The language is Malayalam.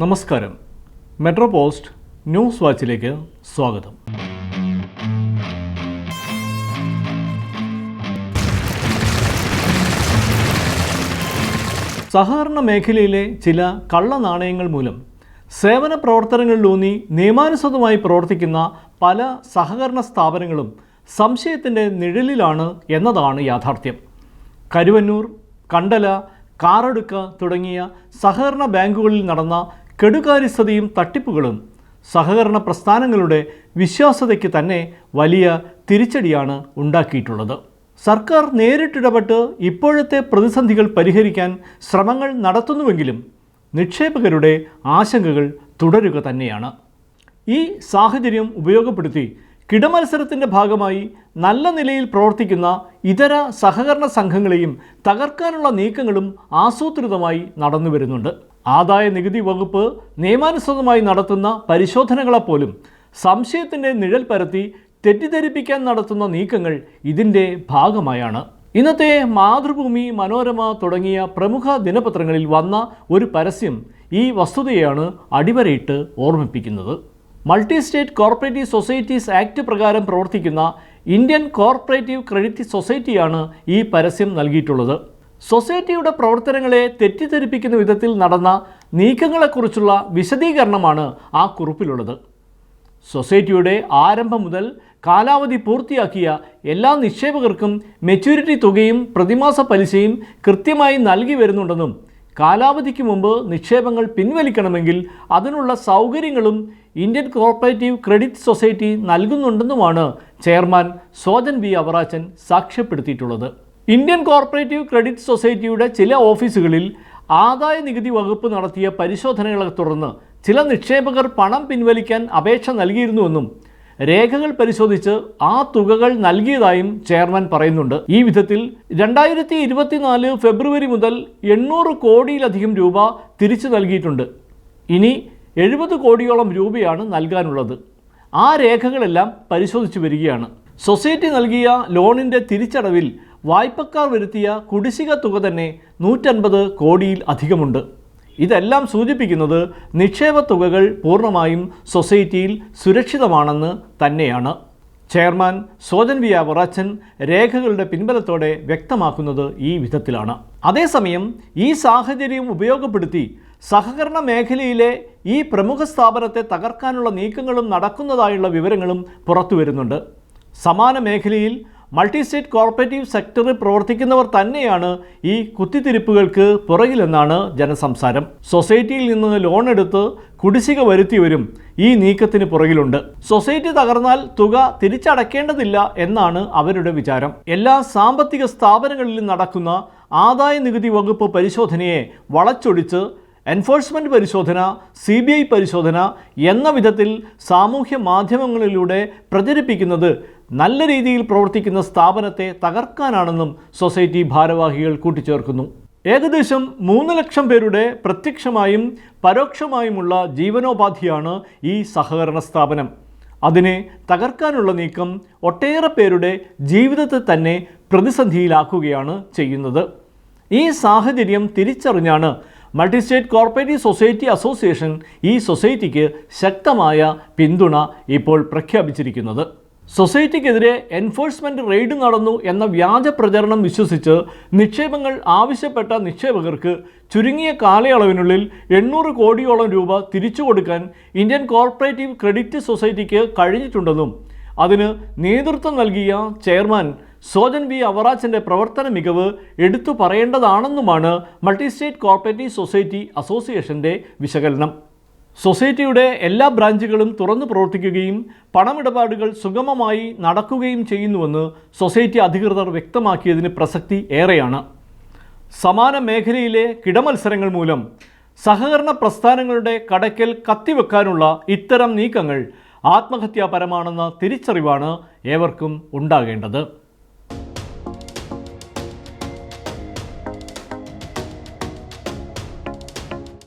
നമസ്കാരം. മെട്രോ പോസ്റ്റ് ന്യൂസ് വാച്ചിലേക്ക് സ്വാഗതം. സഹകരണ മേഖലയിലെ ചില കള്ളനാണയങ്ങൾ മൂലം സേവന പ്രവർത്തനങ്ങളിലൂന്നി നിയമാനുസൃതമായി പ്രവർത്തിക്കുന്ന പല സഹകരണ സ്ഥാപനങ്ങളും സംശയത്തിന്റെ നിഴലിലാണ് എന്നതാണ് യാഥാർത്ഥ്യം. കരുവന്നൂർ കണ്ടല കാറടുക്ക തുടങ്ങിയ സഹകരണ ബാങ്കുകളിൽ നടന്ന കെടുകാര്യസ്ഥതയും തട്ടിപ്പുകളും സഹകരണ പ്രസ്ഥാനങ്ങളുടെ വിശ്വാസ്യതയ്ക്ക് തന്നെ വലിയ തിരിച്ചടിയാണ് ഉണ്ടാക്കിയിട്ടുള്ളത്. സർക്കാർ നേരിട്ടിടപെട്ട് ഇപ്പോഴത്തെ പ്രതിസന്ധികൾ പരിഹരിക്കാൻ ശ്രമങ്ങൾ നടത്തുന്നുവെങ്കിലും നിക്ഷേപകരുടെ ആശങ്കകൾ തുടരുക തന്നെയാണ്. ഈ സാഹചര്യം ഉപയോഗപ്പെടുത്തി കിടമത്സരത്തിന്റെ ഭാഗമായി നല്ല നിലയിൽ പ്രവർത്തിക്കുന്ന ഇതര സഹകരണ സംഘങ്ങളെയും തകർക്കാനുള്ള നീക്കങ്ങളും ആസൂത്രിതമായി നടന്നു വരുന്നുണ്ട് ആദായ നികുതി വകുപ്പ് നിയമാനുസൃതമായി നടത്തുന്ന പരിശോധനകളെപ്പോലും സംശയത്തിന്റെ നിഴൽ പരത്തി തെറ്റിദ്ധരിപ്പിക്കാൻ നടത്തുന്ന നീക്കങ്ങൾ ഇതിന്റെ ഭാഗമായാണ്. ഇന്നത്തെ മാതൃഭൂമി മനോരമ തുടങ്ങിയ പ്രമുഖ ദിനപത്രങ്ങളിൽ വന്ന ഒരു പരസ്യം ഈ വസ്തുതയാണ് അടിവരയിട്ട് ഓർമ്മിപ്പിക്കുന്നത്. Multi state corporative societies act പ്രകാരം പ്രവർത്തിക്കുന്ന ഇന്ത്യൻ കോർപ്പറേറ്റീവ് ക്രെഡിറ്റ് സൊസൈറ്റിയാണ് ഈ പരസ്യം നൽകിയിട്ടുള്ളത്. സൊസൈറ്റിയുടെ പ്രവർത്തനങ്ങളെ തെറ്റിദ്ധരിപ്പിക്കുന്ന വിധത്തിൽ നടന്ന നീക്കങ്ങളെക്കുറിച്ചുള്ള വിശദീകരണമാണ് ആ കുറിപ്പിലുള്ളത്. സൊസൈറ്റിയുടെ ആരംഭം മുതൽ കാലാവധി പൂർത്തിയാക്കിയ എല്ലാ നിക്ഷേപകർക്കും മെച്യൂരിറ്റി തുകയും പ്രതിമാസ പലിശയും കൃത്യമായി നൽകി വരുന്നുണ്ടെന്നും കാലാവധിക്ക് മുമ്പ് നിക്ഷേപങ്ങൾ പിൻവലിക്കണമെങ്കിൽ അതിനുള്ള സൗകര്യങ്ങളും ഇന്ത്യൻ കോർപ്പറേറ്റീവ് ക്രെഡിറ്റ് സൊസൈറ്റി നൽകുന്നുണ്ടെന്നുമാണ് ചെയർമാൻ സോജൻ വി അവറാച്ചൻ സാക്ഷ്യപ്പെടുത്തിയിട്ടുള്ളത്. ഇന്ത്യൻ കോർപ്പറേറ്റീവ് ക്രെഡിറ്റ് സൊസൈറ്റിയുടെ ചില ഓഫീസുകളിൽ ആദായ നികുതി വകുപ്പ് നടത്തിയ പരിശോധനകളെ തുടർന്ന് ചില നിക്ഷേപകർ പണം പിൻവലിക്കാൻ അപേക്ഷ നൽകിയിരുന്നുവെന്നും രേഖകൾ പരിശോധിച്ച് ആ തുകകൾ നൽകിയതായും ചെയർമാൻ പറയുന്നുണ്ട്. ഈ വിധത്തിൽ രണ്ടായിരത്തി ഇരുപത്തിനാല് ഫെബ്രുവരി മുതൽ എണ്ണൂറ് കോടിയിലധികം രൂപ തിരിച്ചു നൽകിയിട്ടുണ്ട്. ഇനി എഴുപത് കോടിയോളം രൂപയാണ് നൽകാനുള്ളത്. ആ രേഖകളെല്ലാം പരിശോധിച്ചു വരികയാണ്. സൊസൈറ്റി നൽകിയ ലോണിന്റെ തിരിച്ചടവിൽ വായ്പക്കാർ വരുത്തിയ കുടിശ്ശിക തുക തന്നെ നൂറ്റൻപത് കോടിയിൽ അധികമുണ്ട്. ഇതെല്ലാം സൂചിപ്പിക്കുന്നത് നിക്ഷേപ തുകകൾ പൂർണമായും സൊസൈറ്റിയിൽ സുരക്ഷിതമാണെന്ന് തന്നെയാണ്. ചെയർമാൻ സോജൻ വി അവറാച്ചൻ രേഖകളുടെ പിൻബലത്തോടെ വ്യക്തമാക്കുന്നത് ഈ വിധത്തിലാണ്. അതേസമയം ഈ സാഹചര്യം ഉപയോഗപ്പെടുത്തി സഹകരണ മേഖലയിലെ ഈ പ്രമുഖ സ്ഥാപനത്തെ തകർക്കാനുള്ള നീക്കങ്ങളും നടക്കുന്നതായുള്ള വിവരങ്ങളും പുറത്തു സമാന മേഖലയിൽ മൾട്ടി സ്റ്റേറ്റ് കോർപ്പറേറ്റീവ് സെക്ടറിൽ പ്രവർത്തിക്കുന്നവർ തന്നെയാണ് ഈ കുത്തിത്തിരിപ്പുകൾക്ക് പുറകിലെന്നാണ് ജനസംസാരം. സൊസൈറ്റിയിൽ നിന്ന് ലോൺ എടുത്ത് കുടിശ്ശിക വരുത്തിയവരും ഈ നീക്കത്തിന് പുറകിലുണ്ട്. സൊസൈറ്റി തകർന്നാൽ തുക തിരിച്ചടക്കേണ്ടതില്ല എന്നാണ് അവരുടെ വിചാരം. എല്ലാ സാമ്പത്തിക സ്ഥാപനങ്ങളിലും നടക്കുന്ന ആദായ നികുതി വകുപ്പ് പരിശോധനയെ വളച്ചൊടിച്ച് എൻഫോഴ്സ്മെന്റ് പരിശോധന സി ബി ഐ പരിശോധന എന്ന വിധത്തിൽ സാമൂഹ്യ മാധ്യമങ്ങളിലൂടെ പ്രചരിപ്പിക്കുന്നത് നല്ല രീതിയിൽ പ്രവർത്തിക്കുന്ന സ്ഥാപനത്തെ തകർക്കാനാണെന്നും സൊസൈറ്റി ഭാരവാഹികൾ കൂട്ടിച്ചേർക്കുന്നു. ഏകദേശം മൂന്ന് ലക്ഷം പേരുടെ പ്രത്യക്ഷമായും പരോക്ഷമായുമുള്ള ജീവനോപാധിയാണ് ഈ സഹകരണ സ്ഥാപനം. അതിനെ തകർക്കാനുള്ള നീക്കം ഒട്ടേറെ പേരുടെ ജീവിതത്തെ തന്നെ പ്രതിസന്ധിയിലാക്കുകയാണ് ചെയ്യുന്നത്. ഈ സാഹചര്യം തിരിച്ചറിഞ്ഞാണ് multi state corporative society association ഈ സൊസൈറ്റിക്ക് ശക്തമായ പിന്തുണ ഇപ്പോൾ പ്രഖ്യാപിച്ചിരിക്കുന്നത്. സൊസൈറ്റിക്കെതിരെ എൻഫോഴ്സ്മെന്റ് റെയ്ഡ് നടന്നു എന്ന വ്യാജ പ്രചരണം വിശ്വസിച്ച് നിക്ഷേപങ്ങൾ ആവശ്യപ്പെട്ട നിക്ഷേപകർക്ക് ചുരുങ്ങിയ കാലയളവിനുള്ളിൽ എണ്ണൂറ് കോടിയോളം രൂപ തിരിച്ചു കൊടുക്കാൻ ഇന്ത്യൻ കോർപ്പറേറ്റീവ് ക്രെഡിറ്റ് സൊസൈറ്റിക്ക് കഴിഞ്ഞിട്ടുണ്ടെന്നും അതിന് നേതൃത്വം നൽകിയ ചെയർമാൻ സോജൻ വി അവറാച്ചന്റെ പ്രവർത്തന മികവ് എടുത്തു പറയേണ്ടതാണെന്നുമാണ് മൾട്ടി സ്റ്റേറ്റ് കോർപ്പറേറ്റീവ് സൊസൈറ്റി അസോസിയേഷന്റെ വിശകലനം. സൊസൈറ്റിയുടെ എല്ലാ ബ്രാഞ്ചുകളും തുറന്നു പ്രവർത്തിക്കുകയും പണമിടപാടുകൾ സുഗമമായി നടക്കുകയും ചെയ്യുന്നുവെന്ന് സൊസൈറ്റി അധികൃതർ വ്യക്തമാക്കിയതിന് പ്രസക്തി ഏറെയാണ്. സമാന മേഖലയിലെ കിടമത്സരങ്ങൾ മൂലം സഹകരണ പ്രസ്ഥാനങ്ങളുടെ കടയ്ക്കൽ കത്തിവെക്കാനുള്ള ഇത്തരം നീക്കങ്ങൾ ആത്മഹത്യാപരമാണെന്ന തിരിച്ചറിവാണ് ഏവർക്കും ഉണ്ടാകേണ്ടത്.